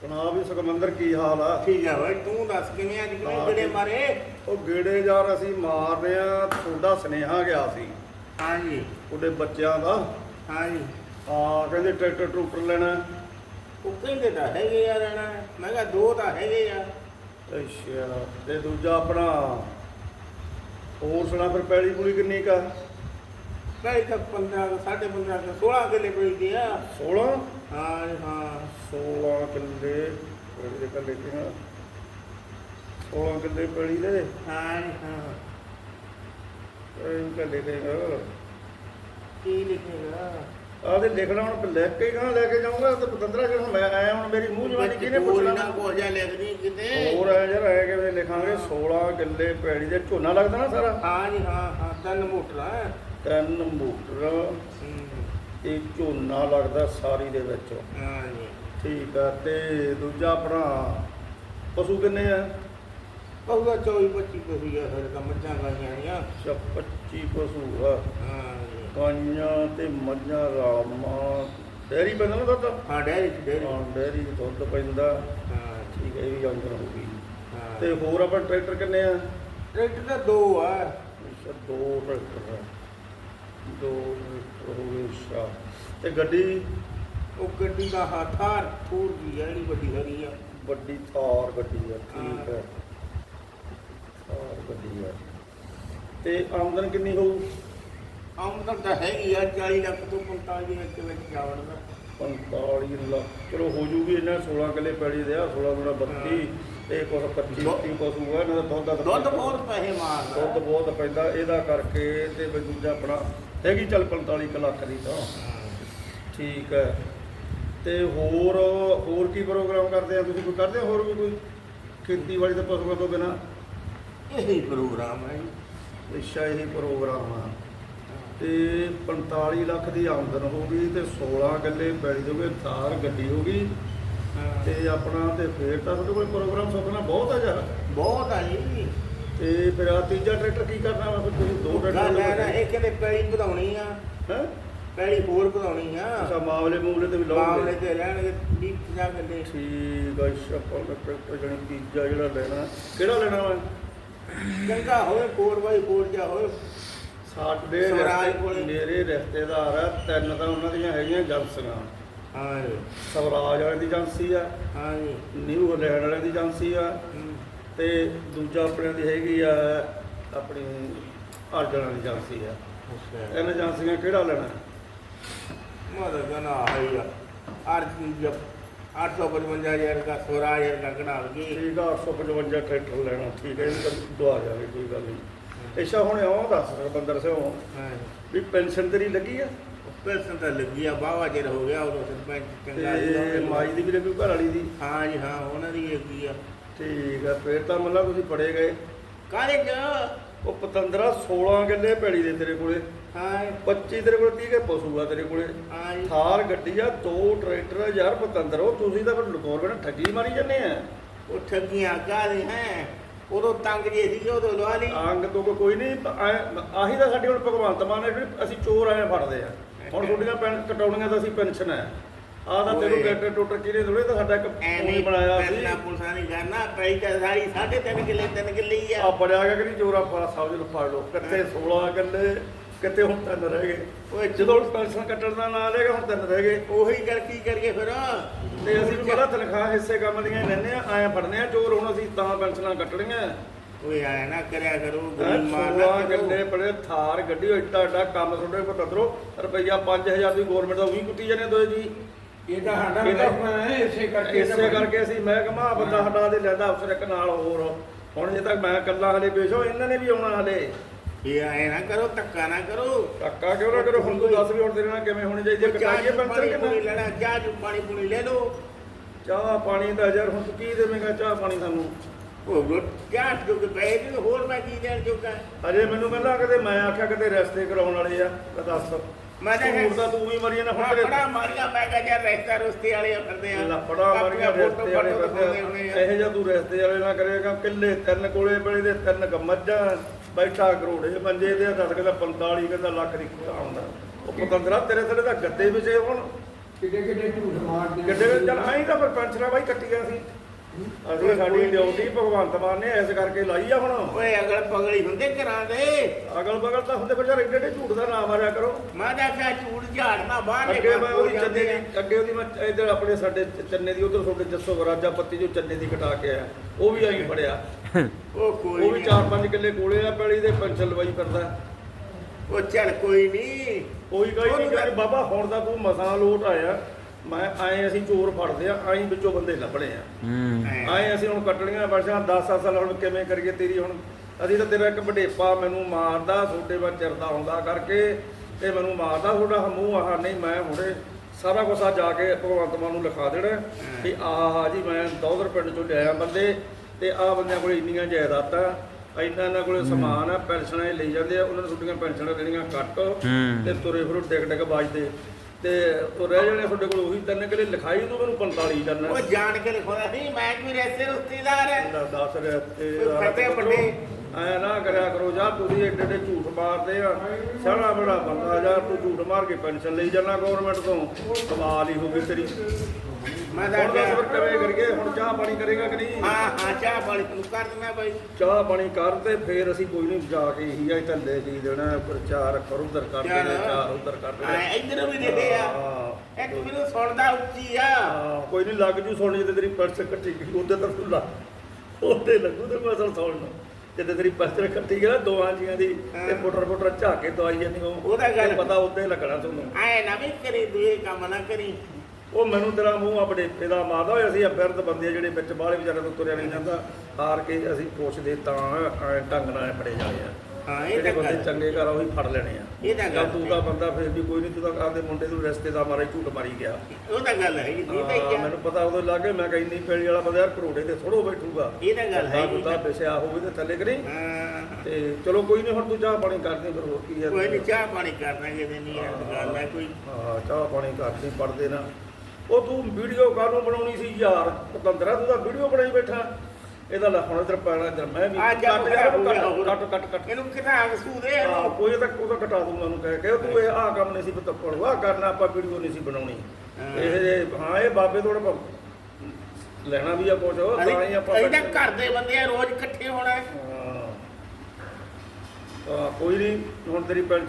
ਸੁਣਾ ਵੀ ਸੁਖਮੰਦਰ ਕੀ ਹਾਲ ਆ? ਠੀਕ ਆ ਬਾਈ ਤੂੰ ਦੱਸ ਕਿਵੇਂ ਅੱਜ ਕਿਵੇਂ ਠੀਕ। ਮਾਰੇ? ਉਹ ਗੇੜੇ ਯਾਰ ਅਸੀਂ ਮਾਰਦੇ ਆ ਤੁਹਾਡਾ ਸੁਨੇਹਾ ਗਿਆ ਸੀ। ਹਾਂਜੀ ਉਹਦੇ ਬੱਚਿਆਂ ਦਾ। ਹਾਂਜੀ ਆ ਕਹਿੰਦੇ ਟਰੈਕਟਰ ਟਰੂਕਟਰ ਲੈਣਾ। ਉਹ ਕਹਿੰਦੇ ਤਾਂ ਹੈਗੇ ਯਾਰ ਨਾ ਮੈਂ ਕਿਹਾ ਦੋ ਤਾਂ ਹੈਗੇ ਆ। ਅੱਛਾ ਤੇ ਦੂਜਾ ਆਪਣਾ ਹੋਰ ਸੁਣਾ ਫਿਰ ਪੈਲੀ ਪੂਰੀ ਕਿੰਨੀ ਕਾ ਭਾਈ ਤਾਂ 15 ਸਾਢੇ 15 ਤੋਂ 16 ਕਿੱਲੇ ਪਈਦੇ ਆ। 16 ਹਾਂ ਹਾਂ। 16 ਕਿੱਲੇ ਪੈਲੀ ਦੇ ਕੱਲੇ ਕਿਹਾ 16 ਕਿੱਲੇ ਪੈਲੀ ਦੇ? ਹਾਂ ਹਾਂ। ਇਹ ਕੱਲੇ ਦੇ ਕੀ ਲਿਖੇਗਾ? ਆਦੇ ਲਿਖਣਾ ਹੁਣ ਲੈ ਕੇ ਗਾਂ ਲੈ ਕੇ ਜਾਊਂਗਾ ਤੇ ਪਤੰਦਰਾ ਜਿਹੜਾ ਮੈਂ ਆਇਆ ਹੁਣ ਮੇਰੀ ਮੂੰਹ ਜਵਾਨੀ ਕਿਹਨੇ ਕੋਈ ਪੁੱਛਣਾ? ਨਾ ਕੋ ਜਾ ਲਿਖਦੀ ਕਿਤੇ? ਹੋਰ ਆ ਯਾਰ ਐ ਕਿਵੇਂ ਲਿਖਾਂਗੇ 16 ਕਿੱਲੇ ਪੈੜੀ ਦੇ ਝੋਨਾ ਲੱਗਦਾ ਨਾ ਸਾਰਾ? ਹਾਂ ਜੀ ਹਾਂ ਹਾਂ ਤਿੰਨ ਮੋਟਰ। ਤਿੰਨ ਮੋਟਰ। ਹੂੰ, ਤੇ ਝੋਨਾ ਲੱਗਦਾ ਸਾਰੀ ਦੇ ਵਿੱਚ। ਹਾਂ ਜੀ। ਠੀਕ ਆ ਤੇ ਦੂਜਾ ਆਪਣਾ ਪਸ਼ੂ ਕਿੰਨੇ ਆ? ਕਹੂਗਾ 24 25 ਕੋਈ ਆ ਫਿਰ ਤਾਂ ਮੱਝਾਂ ਗਾਈਆਂ ਆ ਅੱਛਾ 25 ਪਸ਼ੂ ਆ। ਹਾਂ। ਗਾਈਆਂ ਤੇ ਮੱਝਾਂ ਰਾਮਾਂ ਡੈਰੀ ਪੈਂਦਾ ਨਾ ਦੁੱਧ? ਹਾਂ ਡੈਰੀ ਚ ਡੈਰੀ ਹਾਂ ਡੈਰੀ ਚ ਦੁੱਧ ਪੈਂਦਾ। ਹਾਂ ਠੀਕ ਹੈ ਇਹ ਵੀ ਜਾਣਕਾਰੀ ਹੋਊਗੀ ਹਾਂ। ਤੇ ਹੋਰ ਆਪਾਂ ਟਰੈਕਟਰ ਕਿੰਨੇ ਆ? ਟਰੈਕਟਰ ਤਾਂ ਦੋ ਆ। ਅੱਛਾ ਦੋ ਟਰੈਕਟਰ ਆ। ਦੋ ਟਰੈਕਟਰ ਹੋ ਗਏ ਅੱਛਾ। ਤੇ ਗੱਡੀ? ਉਹ ਗੱਡੀ ਦਾ ਹਥਾਰ ਥੂਰ ਦੀ ਜਿਹੜੀ ਵੱਡੀ ਹੈਗੀ ਆ। ਵੱਡੀ ਥਾਰ ਗੱਡੀ ਆ ਠੀਕ ਹੈ। ਥਾਰ ਗੱਡੀ ਆ। ਤੇ ਆਮਦਨ ਕਿੰਨੀ ਹੋਊ? ਆਮਦਨ ਤਾਂ ਹੈਗੀ ਆ 40 ਲੱਖ ਤੋਂ 45 ਲੱਖ ਵਿੱਚ ਜਾਵੜ ਦਾ 45 ਲੱਖ ਚਲੋ ਹੋ ਜੂਗੀ ਇਹਨਾਂ 16 ਕਿੱਲੇ ਪੈੜੀ ਦੇ ਆ 16 ਗੁਣਾ 32 ਤੇ ਕੁਛ 25 30 ਪਸ਼ੂ ਆ ਇਹਨਾਂ ਦਾ ਦੁੱਧ ਦਾ ਤਾਂ ਦੁੱਧ ਬਹੁਤ ਪੈਸੇ ਮਾਰਦਾ। ਦੁੱਧ ਬਹੁਤ ਪੈਂਦਾ ਇਹਦਾ ਕਰਕੇ ਤੇ ਵੀ ਦੂਜਾ ਆਪਣਾ ਹੈਗੀ ਚੱਲ 45 ਕੁ ਲੱਖ ਦੀ ਤਾਂ। ਠੀਕ ਹੈ ਤੇ ਹੋਰ ਹੋਰ ਕੀ ਪ੍ਰੋਗਰਾਮ ਕਰਦੇ ਆ? ਤੁਸੀਂ ਕੋਈ ਕਰਦੇ ਹੋ ਹੋਰ ਵੀ ਕੋਈ? ਖੇਤੀਬਾੜੀ ਦੇ ਪਸ਼ੂਆਂ ਤੋਂ ਬਿਨਾ? ਇਹੀ ਪ੍ਰੋਗਰਾਮ ਹੈ ਜੀ। ਅੱਛਾ ਇਹ ਪ੍ਰੋਗਰਾਮ ਆ। ਤੇ 45 ਲੱਖ ਦੀ ਆਮਦਨ ਹੋ ਗਈ ਤੇ 16 ਗੱਲੇ ਪੈੜੀ ਦੇ ਗਏ ਥਾਰ ਗੱਡੀ ਹੋ ਗਈ। ਤੇ ਆਪਣਾ ਤੇ ਫੇਰ ਤਾਂ ਤੁਹਾਡੇ ਕੋਲ ਪ੍ਰੋਗਰਾਮ ਸੁਪਨਾ ਬਹੁਤ ਆ ਯਾਰ। ਬਹੁਤ ਆ ਜੀ। ਤੇ ਫਿਰ ਆ ਤੀਜਾ ਟਰੈਕਟਰ ਕੀ ਕਰਨਾ ਵਾ? ਫਿਰ ਤੁਸੀਂ ਦੋ ਗੱਲ ਹੈ ਨਾ ਟਰੈਕਟਰ ਇਹ ਕਹਿੰਦੇ ਪੈਲੀ ਵਧਾਉਣੀ ਆ? ਹੈ? ਪੈਲੀ ਹੋਰ ਵਧਾਉਣੀ ਆ। ਅੱਛਾ ਮਾਮਲੇ ਮੂਮਲੇ ਤੇ ਵੀ ਮਾਮਲੇ ਲਾਉਂਗੇ ਤੇ ਰਹਿਣਗੇ 20 50 ਗੱਲੇ ਠੀਕ ਆ ਸ਼ਪਲ ਦਾ ਟਰੈਕਟਰ ਜਣੀ ਤੀਜਾ ਜਿਹੜਾ ਲੈਣਾ। ਕਿਹੜਾ ਲੈਣਾ ਵਾ? ਚੰਗਾ ਹੋਵੇ 4x4 ਜਾ ਹੋਵੇ। ਸਾਡੇ ਸਵਰਾਜ ਰਿਸ਼ਤੇ- ਕੋਲੇ। ਮੇਰੇ ਰਿਸ਼ਤੇਦਾਰ ਆ ਤਿੰਨ ਤਾਂ ਉਹਨਾਂ ਦੀਆਂ ਹੈਗੀਆਂ ਏਜੰਸੀਆਂ। ਹਾਂ ਜੀ। ਸਵਰਾਜ ਵਾਲੇ ਦੀ ਏਜੰਸੀ ਆ। ਹਾਂ ਜੀ। ਨਿਊ ਹਲੈਂਡ ਵਾਲੇ ਦੀ ਏਜੰਸੀ ਆ। ਤੇ ਦੂਜਾ ਆਪਣੇ ਦੀ ਹੈਗੀ ਆ ਆਪਣੀ ਅਰਜਨ ਵਾਲੀ ਏਜੰਸੀ ਆ। ਅੱਛਾ। ਇਹਨਾਂ ਏਜੰਸੀਆਂ ਕਿਹੜਾ ਲੈਣਾ? ਆਈ ਆ ਅਰ ਜਬ 855000 ਦਾ ਸਵਰਾਜ ਲੱਗਣਾ ਗਈ ਠੀਕ ਆ 855 ਟਰੈਕਟਰ ਲੈਣਾ ਠੀਕ ਹੈ ਇਹ ਤਾਂ ਦੁਆ ਜਾਵੇ ਕੋਈ ਗੱਲ ਨਹੀਂ। ਅੱਛਾ ਹੁਣ ਆਉਂ ਦੱਸ ਬੰਦਰ ਸਿੰਘ ਹਾਂ। ਵੀ ਪੈਨਸ਼ਨ ਤੇਰੀ ਲੱਗੀ ਆ? ਪੈਸਾ ਤਾਂ ਲੱਗੀ ਆ ਬਾਵਾ ਚਿਰ ਹੋ ਗਿਆ ਉਦੋਂ ਸਰਪੰਚ ਚੰਗਾ ਸੀ। ਮਾਈ ਦੀ ਵੀ ਲੱਗੀ ਘਰ ਵਾਲੀ ਦੀ? ਹਾਂ ਜੀ ਹਾਂ ਉਹਨਾਂ ਦੀ ਹੈਗੀ ਆ। ਠੀਕ ਆ ਫੇਰ ਤਾਂ ਮਤਲਬ ਤੁਸੀਂ ਪੜੇ ਗਏ। ਕਾਲੇ ਚ? ਉਹ ਪਤੰਦਰਾ 16 ਗੱਲੇ ਪੈੜੀ ਦੇ ਤੇਰੇ ਕੋਲੇ। ਹਾਂ। 25 ਤੇਰੇ ਕੋਲੇ 30 ਕੇ ਪਸ਼ੂ ਆ ਤੇਰੇ ਕੋਲੇ। ਹਾਂ ਜੀ। ਥਾਰ ਗੱਡੀ ਆ ਦੋ ਟਰੈਕਟਰ ਆ ਯਾਰ ਪਤੰਦਰ ਉਹ ਤੁਸੀਂ ਤਾਂ ਫਿਰ ਗੌਰਮੈਂਟ ਠੱਗੀ ਮਾਰੀ ਜਾਂਦੇ ਆ। ਉਹ ਠੱਗੀਆਂ ਕਾਹਦੇ ਹੈ ਉਦੋਂ ਤੰਗ ਜੇ ਸੀ ਉਦੋਂ ਲਵਾ ਲਈ। ਅੰਗ ਤੋਂ ਕੋਈ- ਕੋਈ ਨਹੀਂ ਐਂ- ਆਹੀ ਤਾਂ ਸਾਡੇ ਹੁਣ ਭਗਵੰਤ ਮਾਨ ਨੇ ਜਿਹੜੀ ਅਸੀਂ ਚੋਰ ਆਏ ਫੜਦੇ ਆ। ਹੁਣ ਤੁਹਾਡੀਆਂ ਪੈਨ ਕਟਾਉਣੀਆਂ ਤਾਂ ਅਸੀਂ ਪੈਨਸ਼ਨ ਹੈ ਆਹ ਤਾਂ ਤੈਨੂੰ ਓਏ। ਟਰੈਕਟਰ ਟੋਟਰ ਕਿਹਨੇ ਥੋੜੇ ਤਾਂ ਸਾਡਾ ਇੱਕ ਐਵੇਂ ਬਣਾਇਆ ਸੀ। ਪਹਿਲਾਂ ਪੁਲਸਾਂ ਨਹੀਂ ਕਰਨਾ ਪਈ ਤਾਂ ਸਾਰੀ ਸਾਢੇ ਤਿੰਨ ਕਿੱਲੇ ਤਿੰਨ ਕਿੱਲੇ ਹੀ ਆ। ਆ ਬੜਿਆ ਗਿਆ ਕਿ ਨਹੀਂ ਚੋਰਾ ਪਾ ਸਮਝ ਲਓ ਫੜ ਲਓ। ਕਿੱਥੇ 16 ਕਿੱਲੇ ਕਿੱਥੇ ਹੁਣ ਤਿੰਨ ਰਹਿ ਗਏ। ਓਏ ਜਦੋਂ ਪੈਨਸ਼ਨ ਕੱਟਣ ਦਾ ਨਾਂ ਲੇਗਾ ਹੁਣ ਤਿੰਨ ਰਹਿ ਗਏ। ਉਹੀ ਕਰ ਕੀ ਕਰੀਏ ਫਿਰ? ਤੇ ਅਸੀਂ ਪਹਿਲਾਂ ਤਨਖਾਹ ਹਿੱਸੇ ਕੰਮ ਦੀਆਂ ਹੀ ਲੈਂਦੇ ਆ ਐਂ ਫੜਨੇ ਆ ਚੋਰ ਹੁਣ ਅਸੀਂ ਤਾਂ ਪੈਨਸ਼ਨਾਂ ਕੱਟਣੀਆਂ। ਕੋਈ ਆਇਆ ਨਾ ਕਰਿਆ ਕਰੋ ਹੈਂ, ਗਰੀਬ ਮਾਰ 16 ਨਾ ਕਿੱਲੇ ਕਰੋ। ਬੜੇ ਥਾਰ ਗੱਡੀ ਏਡਾ ਏਡਾ ਕੰਮ ਤੁਹਾਡੇ ਕੋਲ ਤਦਰੋ ਰੁਪਈਆ 5000 ਦੀ ਗਵਰਨਮੈਂਟ ਦਾ ਉਹੀ ਕੁੱਟੀ ਜਾਂਦੇ ਦੋਏ ਜੀ। ਇਹ ਤਾਂ ਸਾਡਾ ਇਹ ਤਾਂ- ਮਹਿਕਮਾ ਹੈ ਇਸੇ ਕਰਕੇ ਇਸੇ ਕਰਕੇ ਅਸੀਂ ਮੈਂ ਕਮਾ ਬੰਦਾ ਹਟਾ ਦੇ ਲੈਂਦਾ ਅਫਸਰ ਇੱਕ ਨਾਲ ਹੋਰ। ਹੁਣ ਜੇ ਤੱਕ ਮੈਂ ਇਕੱਲਾ ਹਲੇ ਪੇਸ਼ੋ ਇਹਨਾਂ ਨੇ ਵੀ ਆਉਣਾ ਹਲੇ। ਇਹ ਆਏ ਨਾ ਕਰੋ ਧੱਕਾ ਨਾ ਕਰੋ। ਧੱਕਾ ਕਿਉਂ ਨਾ ਕਰੋ? ਹੁਣ ਤੂੰ ਦੱਸ ਵੀ ਹੁਣ ਤੇਰੇ ਨਾਲ ਕਿਵੇਂ ਹੋਣੀ ਚਾਹੀਦੀ ਹੈ? ਕਟਾਈਏ ਪੈਨਸ਼ਨ ਪਾਣੀ ਪੂਣੀ ਕਿੰਨਾ? ਲੈਣਾ ਚਾਹ ਪਾਣੀ ਪੂਣੀ ਲੈ ਲਓ। ਚਾਹ ਪਾਣੀ ਦਾ ਯਾਰ ਹੁਣ ਤੂੰ ਕੀ ਦੇਵੇਂਗਾ ਚਾਹ ਪਾਣੀ ਸਾਨੂੰ? ਉਹ ਚਾਹ ਜੋ ਕਿ ਪਏ ਤੇ ਹੋਰ ਮੈਂ ਕੀ ਦੇਣ ਜੋਗਾ? ਅਜੇ ਮੈਨੂੰ ਕਹਿੰਦਾ ਕਦੇ ਮੈਂ ਆਖਿਆ ਕਦੇ ਰਸਤੇ ਕਰਾਉਣ ਵਾਲੇ ਆ ਤਾਂ ਦੱਸ। ਮੈਂ ਤਾਂ ਝੂਠ ਤਾਂ ਤੂੰ ਵੀ ਮਰੀ ਨਾ ਹੁਣ ਬੜਾ ਕਦੇ ਮਾਰੀਆਂ ਮੈਂ ਕਿਹਾ ਯਾਰ ਰਸਤਾ ਰੁਸਤੇ ਵਾਲੇ ਫਿਰਦੇ ਆ। ਲੱਪੜਾ ਮਾਰੀਆਂ ਆਪਣੀਆਂ ਰਸਤੇ ਵਾਲੇ ਫੋਟੋ ਫਿਰਦੇ ਹੋਣੇ ਆ। ਆ ਇਹੋ ਜਿਹਾ ਤੂੰ ਰਸਤੇ ਵਾਲੇ ਨਾ ਕਰੇਗਾ ਕਿੱਲੇ ਤਿੰਨ ਕੋਲੇ ਬੜੇ ਦੇ ਤਿੰਨ ਕ ਮੱਝਾਂ ਬੈਠਾ ਕਰੋੜੇ ਮੰਜੇ ਦੇ ਦੱਸ ਕਹਿੰਦਾ 45 ਕਹਿੰਦਾ ਲੱਖ ਦੀ ਆਉਂਦਾ ਉਹ ਪਤੰਦਰਾ ਤੇਰੇ ਥੱਲੇ ਤਾਂ ਗੱਦੇ ਵਿਛੇ ਹੁਣ। ਕਿੱਡੇ ਕਿੱਡੇ ਝੂਠ ਮਾਰਦੇ। ਕਿੱਡੇ ਚੱਲ ਆਈ ਤਾਂ ਫਿਰ ਪੈਨਸ਼ਨਾਂ ਬਾਈ ਕੱਟੀਆਂ ਸੀ। ਅਸੀਂ ਸਾਡੀ ਡਿਊਟੀ ਭਗਵੰਤ ਮਾਨ ਨੇ ਇਸ ਕਰਕੇ ਲਾਈ ਆ ਹੁਣ। ਓਏ ਅਗਲ ਪਗਲੀ ਹੁੰਦੇ ਘਰਾਂ ਦੇ। ਅਗਲ ਬਗਲ ਤਾਂ ਹੁੰਦੇ ਫਿਰ ਏਡੇ ਏਡੇ ਝੂਠ ਦਾ ਨਾ ਮਾਰਿਆ ਕਰੋ। ਮੈਂ ਤਾਂ ਆਖਿਆ ਝੂਠ ਝਾੜਨਾ ਬਾਹਰ ਅੱਗੇ ਮੈਂ ਉਹਦੀ ਚੰਨੇ ਦੀ ਅੱਗੇ ਉਹਦੀ ਮੈਂ ਇਧਰ ਆਪਣੇ ਸਾਡੇ ਚੰਨੇ ਦੀ ਉਧਰ ਤੁਹਾਡੇ ਜੱਸੋ ਰਾਜਾ ਪੱਤੀ ਜੋ ਚੰਨੇ ਦੀ ਕਟਾ ਕੇ ਆਇਆ। ਉਹ ਵੀ ਆਈ ਫੜਿਆ। ਉਹ ਕੋਈ ਉਹ ਵੀ ਨੀ। 4-5 ਕਿੱਲੇ ਕੋਲੇ ਆ ਪੈਲੀ ਦੇ ਪੈਨਸ਼ਨ ਲਵਾਈ ਫਿਰਦਾ। ਉਹ ਚੱਲ ਕੋਈ ਨਹੀਂ ਕੋਈ ਕਹੀ ਨਹੀਂ ਬਾਬਾ ਹੁਣ ਦਾ ਤੂੰ ਮਸਾਂ ਲੋਟ ਆਇਆ। ਮੈਂ ਆਏ ਅਸੀਂ ਚੋਰ ਫੜਦੇ ਆ ਆਈ ਵਿੱਚੋਂ ਬੰਦੇ ਲੱਭਣੇ ਆ। ਹੂੰ। ਆਏ ਅਸੀਂ ਹੁਣ ਕੱਟਣੀਆਂ ਵਰਸ਼ਾਂ 10 ਸਾਲ ਹੁਣ ਕਿਵੇਂ ਕਰੀਏ ਤੇਰੀ ਹੁਣ? ਅਸੀਂ ਤਾਂ ਤੇਰਾ ਇੱਕ ਵਡੇਪਾ ਮੈਨੂੰ ਮਾਰਦਾ ਛੋਟੇ ਵਾ ਚਿਰਦਾ ਹੁੰਦਾ ਕਰਕੇ ਤੇ ਮੈਨੂੰ ਮਾਰਦਾ ਤੁਹਾਡਾ ਮੂੰਹ ਆਹ ਨਹੀਂ ਮੈਂ ਹੁਣੇ ਸਾਰਾ ਕੁਝ ਆ ਜਾ ਕੇ ਭਗਵੰਤ ਮਾਨ ਨੂੰ ਲਿਖਾ ਦੇਣਾ ਕਿ ਆਹ ਜੀ ਮੈਂ ਦੌਦਰ ਪਿੰਡ ਚੋਂ ਲਿਆਇਆ ਬੰਦੇ ਤੇ ਆਹ ਬੰਦਿਆਂ ਕੋਲ ਇੰਨੀਆਂ ਜਾਇਦਾਦਾਂ ਇੰਨਾ ਇਹਨਾਂ ਕੋਲੇ ਸਮਾਨ ਆ ਪੈਨਸ਼ਨਾਂ ਇਹ ਲਈ ਜਾਂਦੇ ਆ ਉਹਨਾਂ ਨੂੰ ਛੁੱਟੀਆਂ ਪੈਨਸ਼ਨਾਂ ਦੇਣੀਆਂ ਕੱਟ। ਤੇ ਤੁਰੇ ਫਿਰੋ ਡਿੱਗ ਡਿੱਗ ਵੱਜਦੇ। ਤੇ ਉਹ ਰਹਿ ਜਾਣੇ ਤੁਹਾਡੇ ਕੋਲ ਉਹੀ ਤਿੰਨ ਕਿਲੇ ਲਿਖਾਈ ਤੂੰ ਮੈਨੂੰ 45 ਕਰਨਾ ਉਹ ਜਾਣ ਕੇ ਲਿਖਾਉਂਦਾ ਨਹੀਂ ਮੈਂ ਕੋਈ ਰੈਸੇ ਰਿਸ਼ਤੇਦਾਰ ਹੈ? ਦੱਸ ਰਿਹਾ ਤੇ ਫਤਿਹ ਵੱਡੇ। ਐ ਨਾ ਕਰਿਆ ਕਰੋ ਯਾਰ ਤੁਸੀਂ ਏਡੇ ਏਡੇ ਝੂਠ ਮਾਰਦੇ ਆ। ਸਾਰਾ ਬੜਾ ਬੰਦਾ ਯਾਰ ਤੂੰ ਝੂਠ ਮਾਰ ਕੇ ਪੈਨਸ਼ਨ ਲਈ ਜਾਣਾ ਗਵਰਨਮੈਂਟ ਤੋਂ। ਕਮਾਲ ਹੀ ਹੋ ਗਈ ਤੇਰੀ। ਮੈਂ ਤਾਂ ਦੱਸ ਫਿਰ ਕਿਵੇਂ ਕਰੀਏ ਹੁਣ ਚਾਹ ਪਾਣੀ ਕਰੇਗਾ ਕਿ ਨਹੀਂ? ਹਾਂ ਹਾਂ ਚਾਹ ਪਾਣੀ ਤੂੰ ਕਰ ਦੇਣਾ ਬਾਈ। ਚਾਹ ਪਾਣੀ ਕਰ ਤੇ ਫੇਰ ਅਸੀਂ ਕੋਈ ਨਹੀਂ ਜਾ ਕੇ ਇਹੀ ਆ ਧੰਦੇ ਦੀ ਦੇਣਾ ਪ੍ਰਚਾਰ ਕਰ ਉਧਰ ਕਰ ਦੇਣਾ ਚਾਰ ਉਧਰ ਕਰ ਹਾਂ ਦੇਣਾ ਇੱਧਰ ਵੀ ਦੇ ਆ। ਹਾਂ। ਇੱਕ ਮੈਨੂੰ ਸੁਣਦਾ ਉੱਚੀ ਆ। ਕੋਈ ਨਹੀਂ ਲੱਗ ਜੂ ਸੁਣ ਜੇ ਤੇਰੀ ਪਰਸ ਕੱਟੀ ਉਹਦੇ ਤਾਂ ਤੂੰ ਲੱਗ ਉਹਦੇ ਲੱਗੂ ਤੇ ਮਸਲ ਸੁਣ ਨੂੰ ਜਦੋਂ ਤੇਰੀ ਪਰਸ ਕੱਟੀ ਗਿਆ ਨਾ ਦੋਹਾਂ ਜੀਆਂ ਦੀ ਤੇ। ਫੁੱਟਰ ਫੁੱਟਰ ਝਾਕ ਕੇ ਦਵਾਈ ਜਾਂਦੀ ਉਹ। ਉਹਦਾ ਗੱਲ- ਪਤਾ ਉੱਤੇ ਲੱਗਣਾ ਤੁਹਾਨੂੰ। ਐ ਨਾ ਵੀ ਕਰੀ ਦੂਏ ਕੰਮ ਨਾ ਕਰੀ। ਉਹ ਮੈਨੂੰ ਤੇਰਾ ਮੂੰਹ ਆਪਣੇ ਇਹਦਾ ਮਾਰਦਾ ਹੋਇਆ ਸੀ ਬਿਰਧ ਬੰਦੇ ਜਿਹੜੇ ਵਿੱਚ ਬਾਹਲੇ ਵਿਚਾਰੇ ਤੋਂ ਤੁਰਿਆ ਨਹੀਂ ਜਾਂਦਾ। ਹਾਰ ਕੇ ਅਸੀਂ ਪੁੱਛਦੇ ਤਾਂ ਐ ਢੰਗ ਨਾਲ ਫੜੇ ਜਾਣੇ ਆ। ਹਾਂ ਇਹ ਜਿਹੜੇ ਤਾਂ ਬੰਦੇ ਗੱਲ ਚੰਗੇ ਘਰ ਆ ਉਹੀ ਫੜ ਲੈਣੇ ਆ। ਇਹ ਤਾਂ ਚੱਲ ਗੱਲ ਤੂੰ ਤਾਂ ਬੰਦਾ ਫਿਰ ਵੀ ਕੋਈ ਨਹੀਂ ਤੂੰ ਤਾਂ ਆਪਦੇ ਮੁੰਡੇ ਨੂੰ ਰਸਤੇ ਦਾ ਮਾਰੇ ਝੂਠ ਮਾਰੀ ਗਿਆ। ਉਹ ਤਾਂ ਗੱਲ ਹੈ ਇਹ ਤਾਂ ਹਾਂ, ਹੀ ਆ ਮੈਨੂੰ ਪਤਾ ਉਦੋਂ ਲੱਗੇ ਮੈਂ ਕਿਹਾ ਇੰਨੀ ਪੈਲੀ ਵਾਲਾ ਬੰਦਾ ਯਾਰ ਕਰੋੜੇ ਤੇ ਥੋੜੋ ਬੈਠੂਗਾ। ਇਹ ਤਾਂ ਗੱਲ ਹੈ ਬੰਦਾ ਵਿਸਿਆ ਹੋਵੇ ਤੇ ਥੱਲੇ ਕਰੀ ਹਾਂ। ਤੇ ਚਲੋ ਕੋਈ ਨਹੀਂ ਹੁਣ ਤੂੰ ਚਾਹ ਪਾਣੀ ਕਰਦੇ ਫਿਰ ਹੋਰ ਕੀ ਹੈ। ਕੋਈ ਨਹੀਂ ਚਾਹ ਪਾਣੀ ਕਰਨਾ ਕਿਤੇ ਨਹੀਂ ਆ ਗੱਲ ਹੈ ਕੋਈ। ਹਾਂ ਚਾਹ ਪਾਣੀ ਕਰਦੇ ਪੜਦੇ ਨਾ। ਉਹ ਤੂੰ ਵੀਡੀਓ ਕਾਹਨੂੰ ਬਣਾਉਣੀ ਸੀ ਯਾਰ? ਪਤੰਦਰਾ ਤੂੰ ਤਾਂ ਵੀਡੀਓ ਬਣਾਈ ਬੈਠਾ। ਇਹਦਾ ਲੈ ਹੁਣ ਇਧਰ ਪੈਣਾ ਇਧਰ ਮੈਂ ਵੀ ਆ ਜਾ ਕੱਟ ਹੋ। ਕੱਟ ਕੱਟ ਕੱਟ ਇਹਨੂੰ ਕਿਤਾ ਵਸੂਦੇ ਹਾਂ ਇਹਨੂੰ ਕੋਈ ਤਾਂ ਉਹਦਾ ਕਟਾ ਦੂੰਗਾ ਉਹਨੂੰ ਕਹਿ ਕੇ ਤੂੰ ਇਹ ਆਹ ਕੰਮ ਨਹੀਂ ਸੀ ਪਤਾ ਪੜਵਾ ਕਰਨਾ ਆਪਾਂ ਵੀਡੀਓ ਨਹੀਂ ਸੀ ਬਣਾਉਣੀ ਹਾਂ। ਇਹ ਹਾਂ ਇਹ ਬਾਬੇ ਥੋੜਾ ਲੈਣਾ ਵੀ ਆ ਕੁਝ ਤਾਂ ਹੀ ਆਪਾਂ ਤਾਂ ਘਰ ਦੇ ਬੰਦੇ ਆ ਰੋਜ਼ ਇਕੱਠੇ ਹੋਣਾ ਹੈ। ਹਾਂ। ਤਾਂ ਕੋਈ ਨਹੀਂ ਹੁਣ ਤੇਰੀ